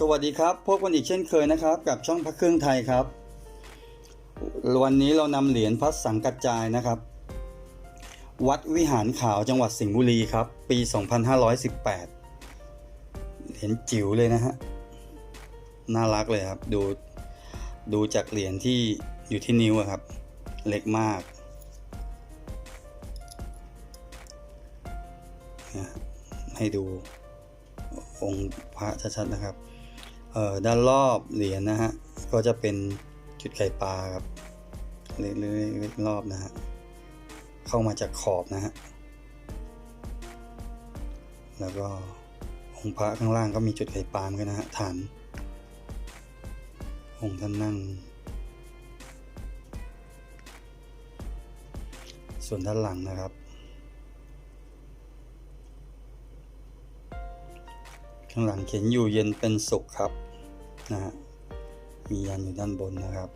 สวัสดีครับ พบกันอีกเช่นเคยนะครับ กับช่องพระเครื่องไทยครับ วันนี้เรานำเหรียญพระสังกัจจายนะครับ วัดวิหารขาวจังหวัดสิงห์บุรีครับ ปี 2518 เหรียญจิ๋วเลยนะฮะ น่ารักเลยครับ ดู ดูจากเหรียญที่อยู่ที่นิ้วครับ เล็กมากนะให้ดูองค์พระชัดๆนะครับ เอ่อด้านรอบเหรียญนะฮะก็จะเป็นจุดไข่ปลาครับเล็กๆรอบนะฮะเข้ามาจากขอบนะฮะแล้วก็องค์พระข้างล่างก็มีจุดไข่ปลาเหมือนกันนะฮะฐานองค์ท่านนั่ง ส่วนด้านหลังนะครับข้างหลังเขียนอยู่เย็นเป็นสุขครับ นะฮะมียันอยู่ด้านบนนะครับ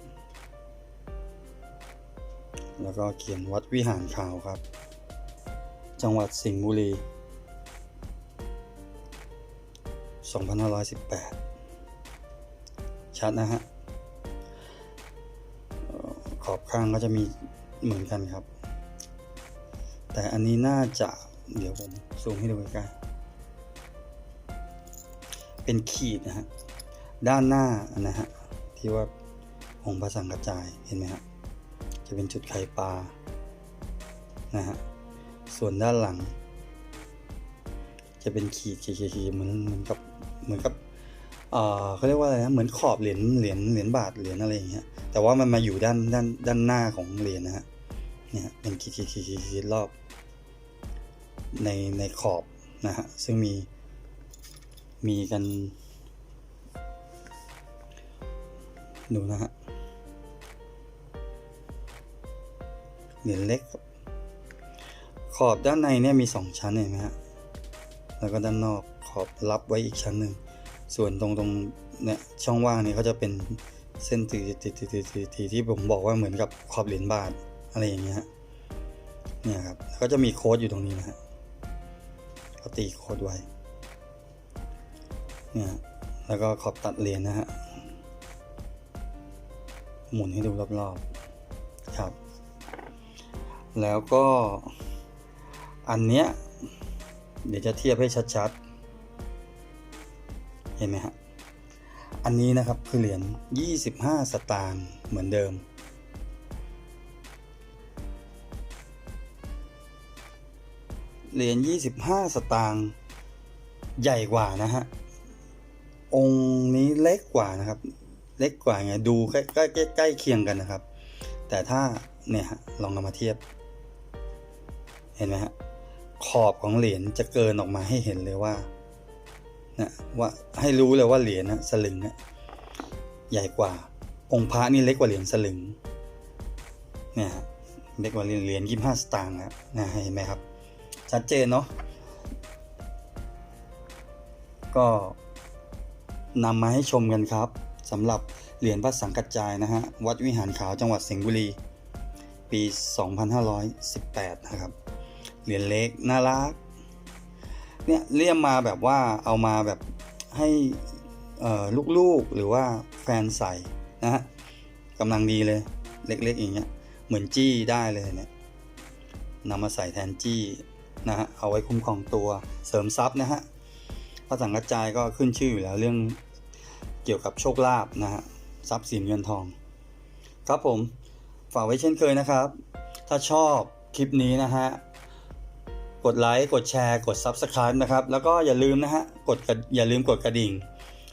แล้วก็เขียนวัดวิหารขาวครับ จังหวัดสิงห์บุรี 2518 ชัดนะฮะ ขอบข้างก็จะมีเหมือนกันครับ แต่อันนี้น่าจะเดี๋ยวผมซูมให้ดูใกล้ๆเป็นขีดนะฮะ ด้านหน้านะฮะที่ว่าองค์พระสังกระจายเห็นไหมฮะจะเป็นจุดไข่ปลานะฮะส่วนด้านหลัง จะเป็นขีดขีดขีดขีดเหมือนเหมือนกับเหมือนกับเอ่อเขาเรียกว่าอะไรนะเหมือนขอบเหรียญเหรียญเหรียญบาทเหรียญอะไรอย่างเงี้ยแต่ว่ามันมาอยู่ด้านด้านด้านหน้าของเหรียญนะฮะเนี่ยเป็นขีดขีดขีดขีดขีดรอบในในขอบนะฮะซึ่งมีมีกัน ดูนะฮะเหรียญเล็ก ขอบด้านในเนี่ยมีสองชั้นเห็นไหมฮะแล้วก็ด้านนอกขอบรับไว้อีกชั้นหนึ่งส่วนตรงตรงเนี่ยช่องว่างเนี่ยเขาจะเป็นเส้นตีตีตีตีตีตีที่ผมบอกว่าเหมือนกับขอบเหรียญบาทอะไรอย่างเงี้ยเนี่ยครับแล้วก็จะมีโค้ดอยู่ตรงนี้นะฮะก็ตีโค้ดไว้เนี่ยแล้วก็ขอบตัดเหรียญนะฮะ หมุนให้ดูรอบๆครับ แล้วก็อันเนี้ยเดี๋ยวจะเทียบให้ชัดๆ เห็นไหมฮะ อันนี้นะครับคือเหรียญ 25 สตางค์เหมือนเดิม เหรียญ 25 สตางค์ใหญ่กว่านะฮะ องค์นี้เล็กกว่านะครับ เล็กกว่าไงดูใกล้ใกล้ใกล้เคียงกันนะครับ แต่ถ้าเนี่ยฮะลองเอามาเทียบ เห็นไหมฮะขอบของเหรียญจะเกินออกมาให้เห็นเลยว่านะว่าให้รู้เลยว่าเหรียญนะสลึงนะใหญ่กว่าองค์พระนี่เล็กกว่าเหรียญสลึงเนี่ยเล็กกว่าเหรียญยี่ห้าสตางค์นะนะเห็นไหมครับ ชัดเจนเนาะก็นำมาให้ชมกันครับ สำหรับเหรียญพระสังกัจจายนะฮะวัดวิหารขาวจังหวัดสิงห์บุรี ปี 2518 นะครับเหรียญเล็กน่ารักเนี่ยเลี่ยมมาแบบว่าเอามาแบบให้ลูกๆหรือว่าแฟนใส่นะฮะกำลังดีเลยเล็กๆอย่างเงี้ยเหมือนจี้ได้เลยเนี่ยนำมาใส่แทนจี้นะฮะเอาไว้คุ้มครองตัวเสริมทรัพย์นะฮะพระสังกัจจายก็ขึ้นชื่ออยู่แล้วเรื่อง เกี่ยวกับโชคลาภนะฮะทรัพย์สินเงินทอง ครับผมฝากไว้เช่นเคยนะครับ ถ้าชอบคลิปนี้นะฮะกดไลค์กดแชร์กด Subscribe นะครับ แล้วก็อย่าลืมนะฮะกดอย่าลืมกดกระดิ่ง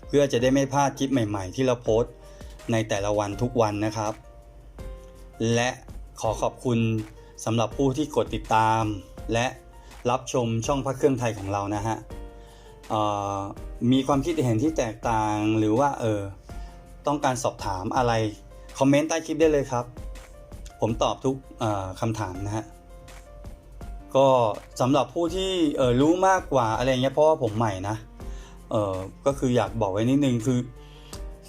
เพื่อจะได้ไม่พลาดคลิปใหม่ ๆ ที่เราโพสต์ในแต่ละวันทุกวันนะครับ และขอขอบคุณสำหรับผู้ที่กดติดตาม และรับชมช่องพระเครื่องไทยของเรานะฮะ มีความคิดเห็นที่แตกต่างหรือว่าเออต้องการสอบถามอะไร คอมเมนต์ใต้คลิปได้เลยครับ ผมตอบทุกคำถามนะฮะก็สำหรับผู้ที่เออรู้มากกว่าอะไรเงี้ยเพราะว่าผมใหม่นะเออก็คืออยากบอกไว้นิดนึงคือ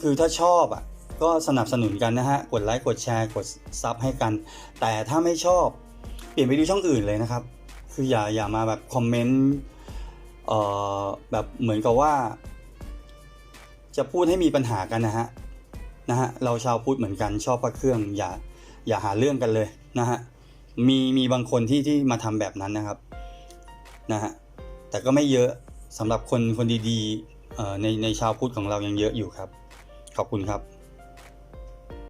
คือถ้าชอบอะก็สนับสนุนกันนะฮะ กดไลค์ กดแชร์ กดซับให้กัน แต่ถ้าไม่ชอบ เปลี่ยนไปดูช่องอื่นเลยนะครับ คืออย่าอย่ามาแบบคอมเมนต์ เอ่อแบบเหมือนกับว่า จะพูดให้มีปัญหากันนะฮะนะฮะเราชาวพุทธเหมือนกันชอบพระเครื่องอย่าอย่าหาเรื่องกันเลยนะฮะมีมีบางคนที่ที่มาทำแบบนั้นนะครับนะฮะแต่ก็ไม่เยอะสำหรับคนคนดีๆในในชาวพุทธของเรายังเยอะอยู่ครับ ขอบคุณครับ